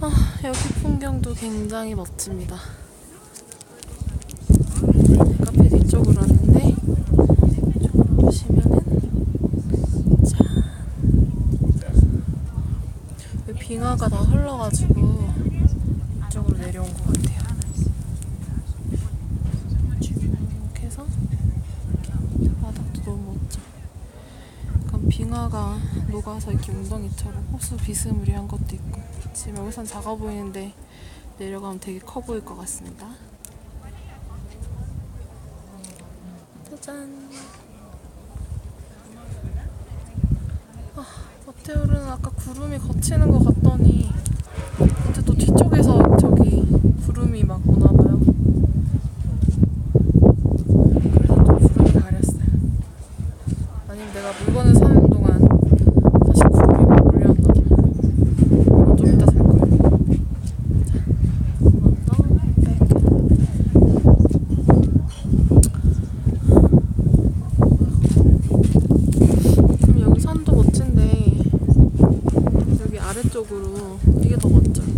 아, 여기 풍경도 굉장히 멋집니다. 카페 뒤쪽으로 왔는데 이쪽으로 보시면은 짠 빙하가 다 흘러가지고 이쪽으로 내려온 것 같아요. 이렇게 해서 이렇게 바닥도 너무 멋져. 약간 빙하가 녹아서 이렇게 웅덩이처럼 호수 비스무리한 것도 있고 지금 여기선 작아 보이는데 내려가면 되게 커 보일 것 같습니다. 짜잔. 아, 마테오르는 아까 구름이 걷히는 것 같더니 이제 또 뒤쪽에서 저기 구름이 막 오나 봐요. 그래서 또 구름이 가렸어요. 아니면 내가 물건을 사는 동안 다시 구름이 막 몰려왔나 봐. 이거 좀 이따 살 거야. 자, 한번 더 뺄게요. 그럼 여기 산도 아래쪽으로 이게 더 이렇게